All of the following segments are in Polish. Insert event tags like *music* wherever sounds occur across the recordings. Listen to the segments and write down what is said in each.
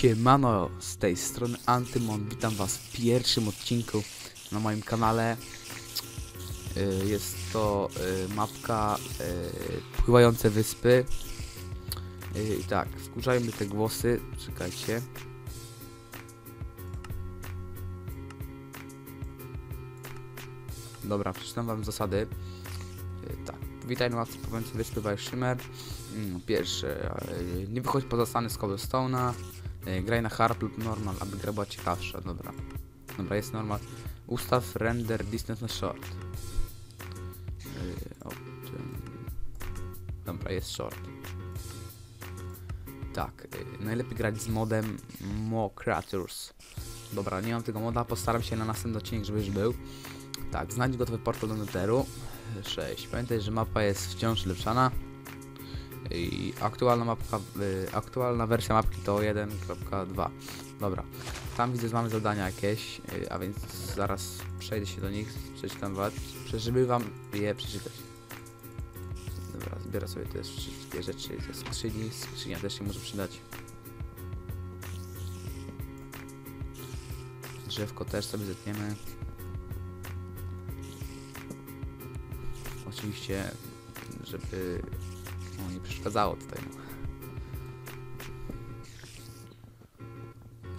Siemano, z tej strony Antymon, witam was w pierwszym odcinku na moim kanale. Y, Jest to y, mapka y, Pływające Wyspy. I tak, wkurzajmy te głosy, czekajcie. Dobra, przeczytam wam zasady. Tak, witaj na mapce Pływające Wyspy by Shimmer. Mm, Pierwsze, nie wychodź poza stany z cobblestone'a. Y, Graj na hard lub normal, aby gra była ciekawsza. Dobra. Dobra, jest normal. Ustaw render distance na short. Czym- Dobra, jest short. Tak, yy, najlepiej grać z modem Mo Creatures. Dobra, nie mam tego moda, postaram się na następny odcinek, żeby już był. Tak, znajdź gotowy portal do Netheru. 6. Pamiętaj, że mapa jest wciąż lepszana. I aktualna mapka, y, aktualna wersja mapki to 1.2. Dobra, tam widzę, że mamy zadania jakieś, y, a więc zaraz przejdę się do nich, przeczytam was, żeby wam je przeczytać. Dobra, zbiorę sobie te wszystkie rzeczy ze skrzyni, skrzynia też się może przydać. Drzewko też sobie zetniemy. Oczywiście, żeby nie przeszkadzało tutaj.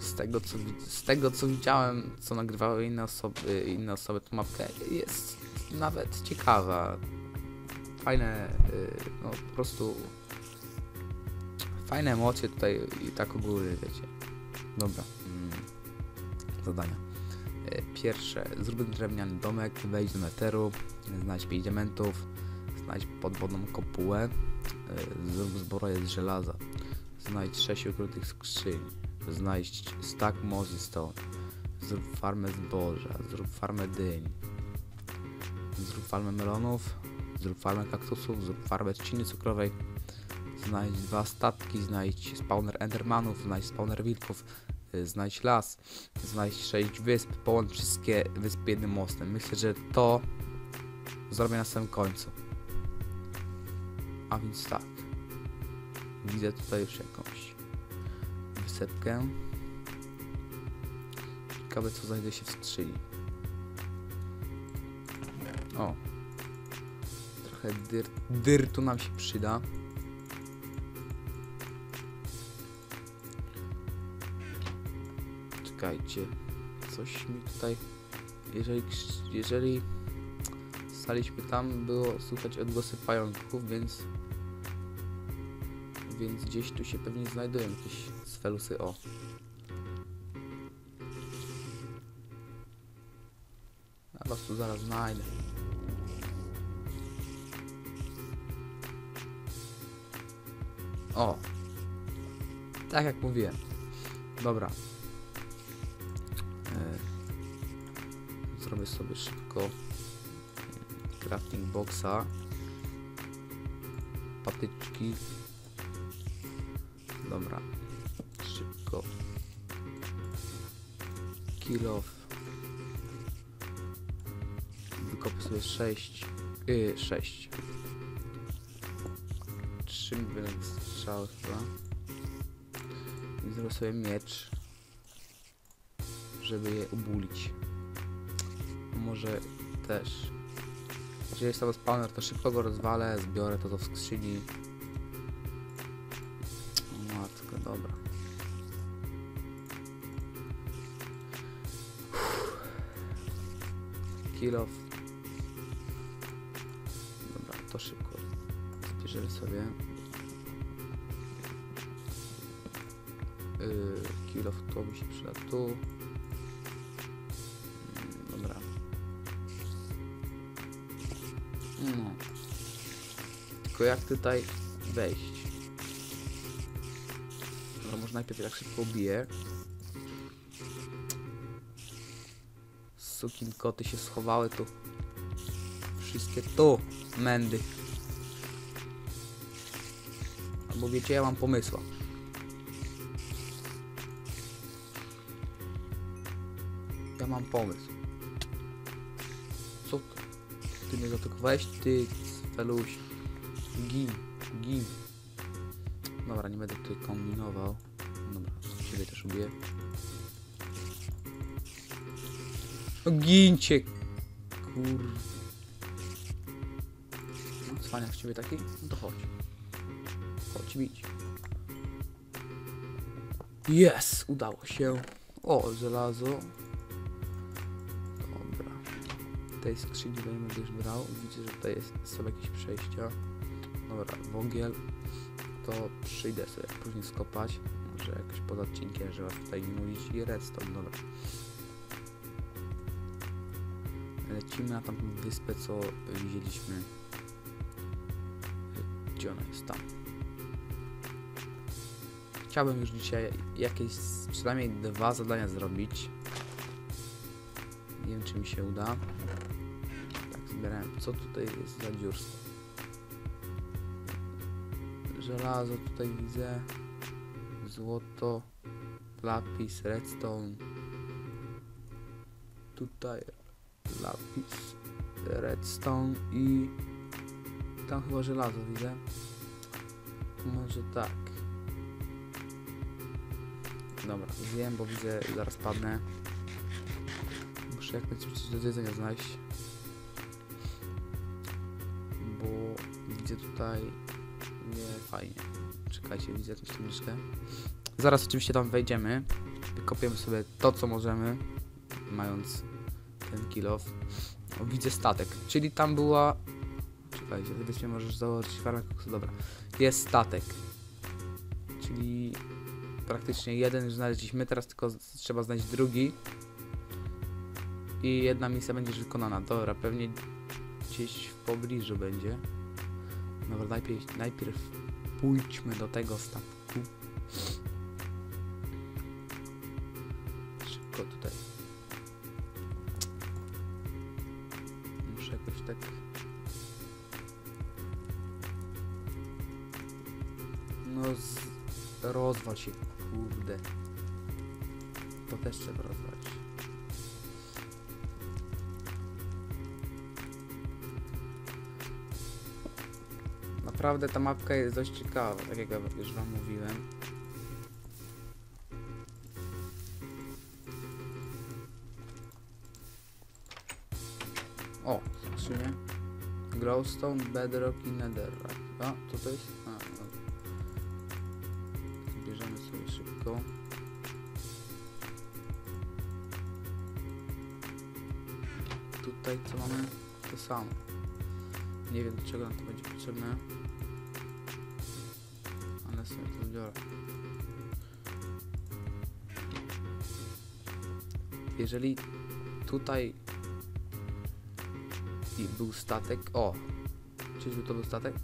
Z tego, co, z tego co widziałem, co nagrywały inne osoby, inne osoby, to mapka jest nawet ciekawa. Fajne, y, no po prostu fajne emocje tutaj i tak ogólnie, wiecie. Dobra. Mm. Zadania. Y, Pierwsze, zrób drewniany domek, wejdź do neteru, znajdź 5 diamentów, znajdź podwodną kopułę, zrób zbroję z żelaza, znajdź 6 ukrytych skrzyń, znajdź stack mossy stone, zrób farmę zboża, zrób farmę dyń, zrób farmę melonów, zrób farmę kaktusów, zrób farmę trzciny cukrowej, znajdź dwa statki, znajdź spawner endermanów, znajdź spawner wilków, y, znajdź las, znajdź sześć wysp, połącz wszystkie wyspy jednym mostem. Myślę, że to zrobię na samym końcu. A więc tak. Widzę tutaj już jakąś wysepkę. Ciekawe co znajdzie się w skrzyni. O. Trochę dyr dyrtu nam się przyda. Czekajcie. Coś mi tutaj... Jeżeli, jeżeli staliśmy tam, było słychać odgłosy pająków, więc... Więc gdzieś tu się pewnie znajdują jakieś sfelusy. O. Ja was tu zaraz znajdę. O. Tak jak mówiłem. Dobra. E, zrobię sobie szybko crafting boxa. Patyczki. Dobra. Szybko. Kill off. Wykopię sobie 6. Yy, 6. 3 więc strzał chyba. I zrobię sobie miecz. Żeby je ubulić. Może też. Jeżeli jest tam spawner, to szybko go rozwalę, zbiorę to, to w skrzyni. Dobra. Kill off. Dobra, to szybko. Zbierzemy sobie. Yy, kill off to mi się przyda tu. Mm, Dobra. No. Tylko jak tutaj wejść? Najpierw jak szybko ubiję. Sukin koty się schowały tu. Wszystkie tu, mędy. Albo wiecie, ja mam pomysła. Ja mam pomysł. Co? Ty mnie zaatakowałeś? Ty, feluś. Gin, gin. Dobra, nie będę tutaj kombinował. Ciebie też ubiję. No gincie! Kur... No, cwaniak z ciebie taki? No to chodź. Chodź bić. Jest! Udało się. O, żelazo. Dobra. Tej skrzyni będę już brał. Widzę, że tutaj jest, są jakieś przejścia. Dobra, wągiel. To przyjdę sobie później skopać. Może jakoś pod odcinkiem, żeby was tutaj nudzić. I redstone, dobra. Lecimy na tamtą wyspę, co widzieliśmy. Gdzie ona jest? Tam. Chciałbym już dzisiaj jakieś przynajmniej dwa zadania zrobić. Nie wiem, czy mi się uda. Tak, zbierałem. Co tutaj jest za dziurstwo? Żelazo tutaj widzę. Złoto. Lapis, redstone. Tutaj lapis, redstone i tam chyba żelazo widzę. Może tak. Dobra, wiem, bo widzę, zaraz padnę. Muszę jak najszybciej coś do jedzenia znaleźć. Bo widzę tutaj nie fajnie. Czekajcie, widzę jakąś tabliczkę. Zaraz oczywiście tam wejdziemy. Wykopiemy sobie to, co możemy, mając ten kill off. O, widzę statek, czyli tam była... Czekajcie, wydycznie możesz założyć farmę koksu, dobra. Jest statek. Czyli praktycznie jeden już znaleźliśmy, teraz tylko trzeba znaleźć drugi. I jedna misja będzie wykonana. Dobra, pewnie gdzieś w pobliżu będzie. Dobra, najpierw, najpierw pójdźmy do tego statku. Szybko tutaj. Muszę jakoś tak... No z... rozwal się, kurde. To też trzeba rozwalić. Naprawdę ta mapka jest dość ciekawa, tak jak ja już wam mówiłem. O, skrzynie. Glowstone, Bedrock i Netherrack. A, co to jest? A, no. Bierzemy sobie szybko. Tutaj co mamy? To samo. Nie wiem do czego nam to będzie potrzebne. Ale sobie to zbiorę. Jeżeli tutaj i był statek. O! Czyżby to był statek?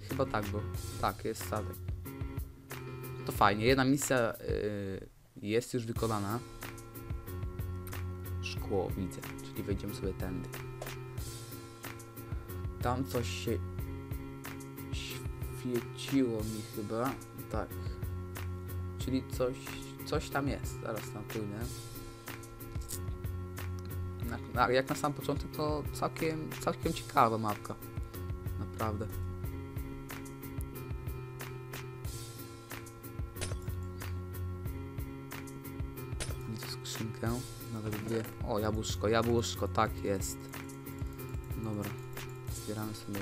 Chyba tak, bo tak, jest statek. To fajnie. Jedna misja y, jest już wykonana. Szkło widzę, czyli wejdziemy sobie tędy. Tam coś się świeciło mi chyba. Tak. Czyli coś, coś tam jest. Zaraz tam pójdę. Na, jak na sam początek to całkiem, całkiem ciekawa mapka. Naprawdę. Widzę skrzynkę. Nawet dwie. O, jabłuszko, jabłuszko, tak jest. Dobra. Zbieramy sobie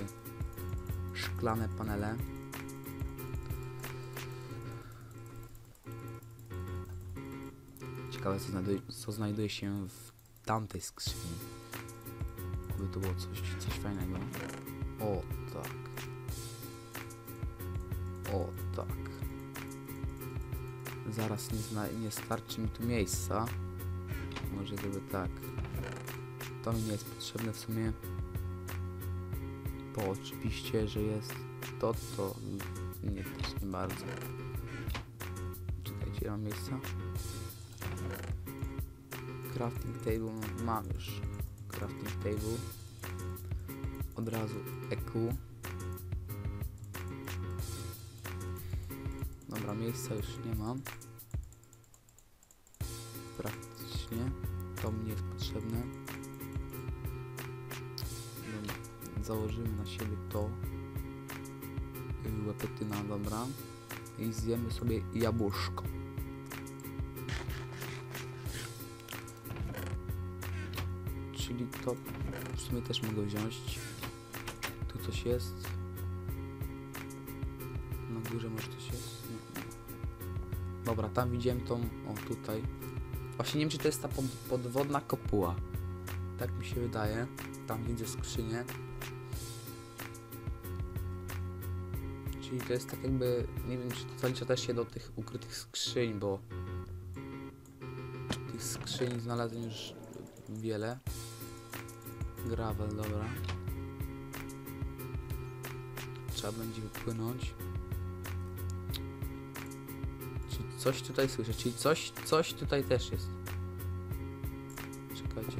szklane panele. Ciekawe co znajduje, co znajduje się w tamtej skrzyni. Oby to było coś, coś fajnego. O tak. O tak. Zaraz nie, zna, nie starczy mi tu miejsca. Może zrobię tak. To mi nie jest potrzebne w sumie. Oczywiście, że jest to, to nie też nie bardzo. Czekajcie, mam miejsca. Crafting table mam już. Crafting table. Od razu EQ. Dobra, miejsca już nie mam. Praktycznie. To mi nie jest potrzebne. założymy na siebie to łepetyna, dobra i zjemy sobie jabłuszko. Czyli to w sumie też mogę wziąć. Tu coś jest. Na górze może coś jest? Dobra tam widziałem tą o tutaj. Właśnie nie wiem czy to jest ta pod podwodna kopuła. Tak mi się wydaje. Tam widzę skrzynię. Czyli to jest tak jakby, nie wiem, czy to zalicza też się do tych ukrytych skrzyń, bo tych skrzyń znalazłem już wiele. Gravel, dobra. Trzeba będzie wypłynąć. Czyli coś tutaj słyszę, czyli coś, coś tutaj też jest. Czekajcie.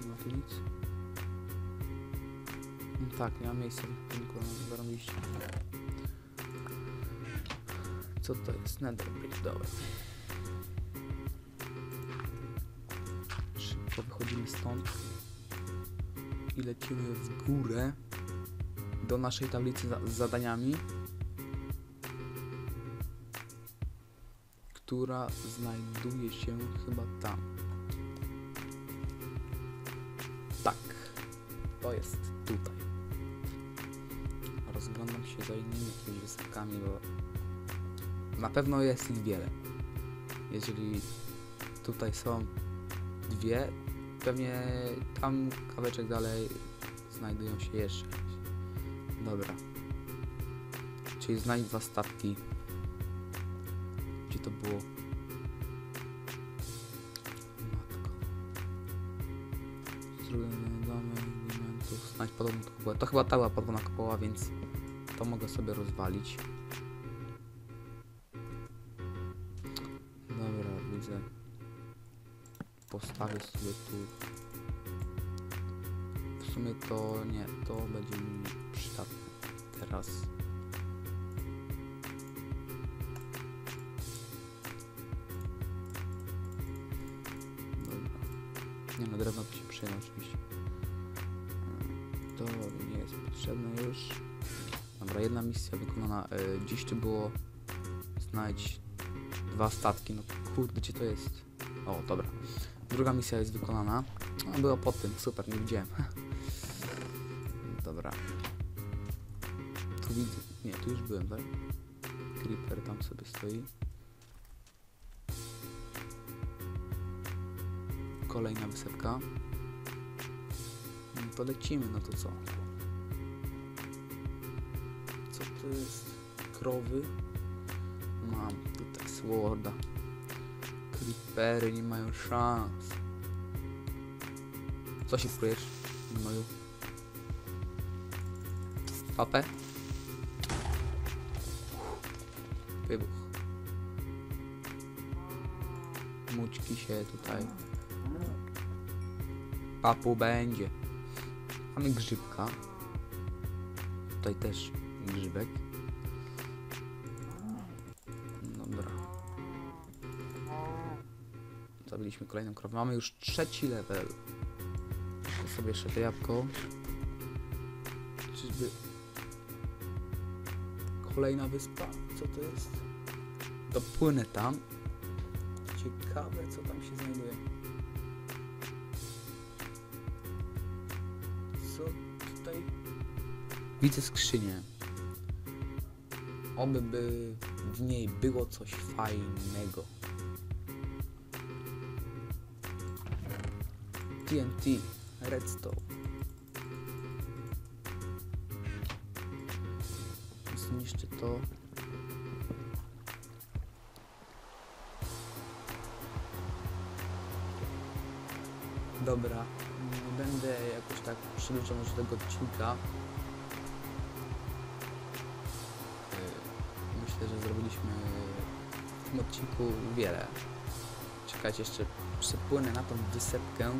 Nie ma tu nic. No tak, nie ma miejsca w tym Co to jest? Nether Bridge, dobra. Szybko wychodzimy stąd i lecimy w górę do naszej tablicy z zadaniami, która znajduje się chyba tam. Tak, to jest tutaj. Się za innymi jakimiś wysypkami, bo na pewno jest ich wiele. Jeżeli tutaj są dwie, pewnie tam kawałeczek dalej znajdują się jeszcze. Dobra. Czyli znajdź dwa statki. Gdzie to było? Znajdź podobną kopułę. To chyba ta była podobna kopuła, więc to mogę sobie rozwalić. Dobra, widzę. Postawię sobie tu. W sumie to nie, to będzie mi przydatne teraz. Dobra. Nie no, drewno to się przyda oczywiście. To nie jest potrzebne już. Dobra, jedna misja wykonana. E, dziś to było znajdź dwa statki. No kurde, gdzie to jest? O, dobra. Druga misja jest wykonana. No, była pod tym, super, nie widziałem. *laughs* Dobra. Tu widzę. Nie, tu już byłem, tak? Creeper tam sobie stoi. Kolejna wysepka. No to lecimy, no to co? To jest? Krowy? Mam tutaj sworda. Creepery nie mają szans. Co się prujesz? Moją papę? Wybuch. Mućki się tutaj. Papu będzie. Mamy grzybka. Tutaj też grzybek. Dobra. Zabiliśmy kolejną krowę. Mamy już trzeci level. To sobie jeszcze to jabłko. Czyżby... Kolejna wyspa? Co to jest? Dopłynę tam. Ciekawe co tam się znajduje. Co tutaj? Widzę skrzynię. Oby by w niej było coś fajnego. TNT, redstone. Zniszczę to. Dobra, będę jakoś tak przedłużał może tego odcinka. Odcinku wiele. Czekajcie, jeszcze przepłynę na tą wysepkę.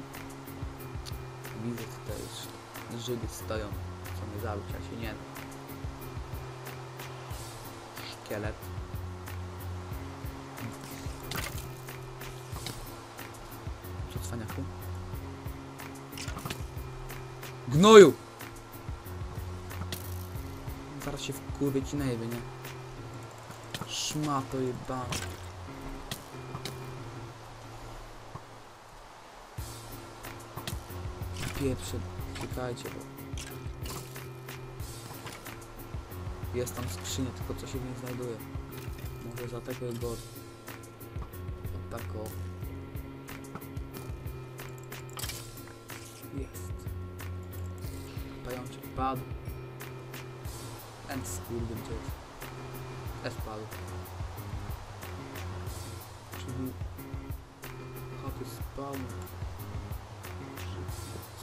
Widzę tutaj już żydy stoją. Co mnie zabić, się nie. Szkielet. Co cwaniaku? Gnoju! Zaraz się wkurwię ci najebie, nie? Szmato jebana. Pieprze, czekajcie, bo... Jest tam skrzynia, tylko co się w niej znajduje. Może zaatakuję go od... od tako. Jest. Pajączek padł. End skurde gdzie jest. Też padł. Czyli... Chaty spawner.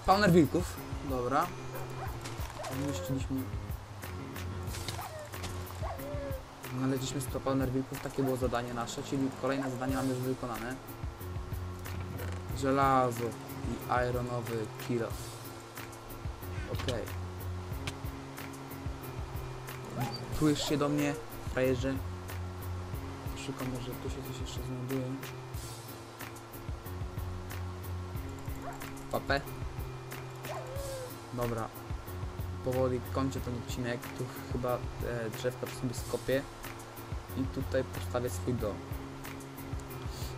Spawner wilków. Dobra. Umieściliśmy... Znaleźliśmy spawner wilków, takie było zadanie nasze, czyli kolejne zadanie mamy już wykonane. Żelazo i ironowy kilo. Okej. Czujesz się do mnie, frajerze? Szukam, może tu się coś jeszcze znajduje. Papę? Dobra. Powoli kończę ten odcinek. Tu chyba e, drzewka sobie skopię. I tutaj postawię swój dom.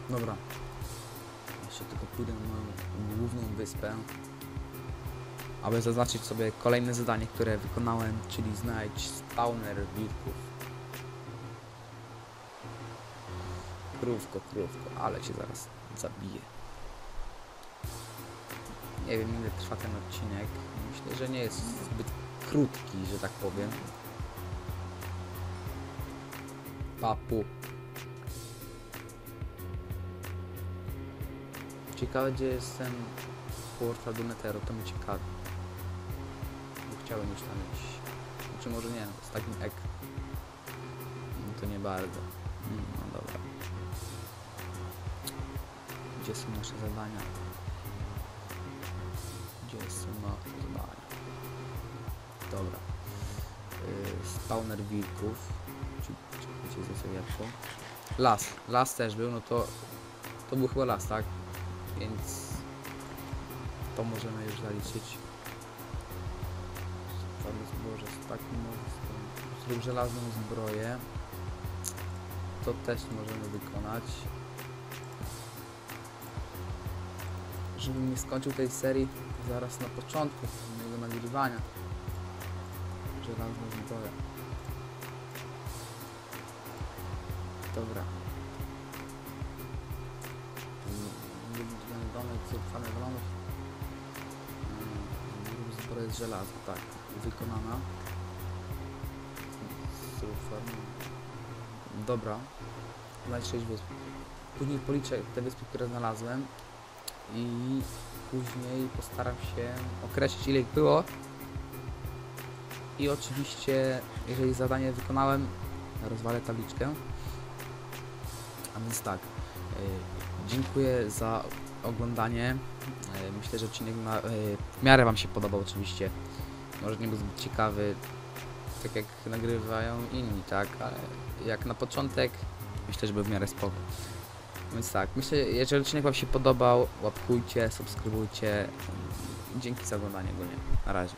Dobra. Jeszcze tylko pójdę na moją główną wyspę. Aby zaznaczyć sobie kolejne zadanie, które wykonałem, czyli znajdź spawner wilków. Krówko, krówko, ale cię zaraz zabiję. Nie wiem ile trwa ten odcinek. Myślę, że nie jest zbyt krótki, że tak powiem. Papu. Ciekawe gdzie jest ten portal do Netheru, to mnie ciekawi. Bo chciałem już tam iść. Czy może nie, z takim ek. No to nie bardzo. No dobra. Gdzie są nasze zadania? Nasze zadania? Dobra. Yy, spawner wilków. Czy, za sobie lepszą. Las. Las też był, no to... To był chyba las, tak? Więc... To możemy już zaliczyć. Czarne zboże z takim Zrób żelazną zbroję. To też możemy wykonać. Żebym nie skończył tej serii zaraz na początku mojego nagrywania. Żelazną zbroję. Dobra. Ten domek z panewlonów. Zrób zbroję z żelaza, tak. Wykonana. Farmę. Dobra. Znajdź 6 wysp. Później policzę te wyspy, które znalazłem i później postaram się określić ile ich było. I oczywiście, jeżeli zadanie wykonałem, rozwalę tabliczkę. A więc tak, e, dziękuję za oglądanie. E, Myślę, że odcinek na, e, w miarę Wam się podobał oczywiście. Może nie był zbyt ciekawy, tak jak nagrywają inni, tak, ale jak na początek, myślę, że był w miarę spoko. Więc tak, myślę, jeżeli odcinek Wam się podobał, łapkujcie, subskrybujcie. Dzięki za oglądanie ogólnie. Na razie.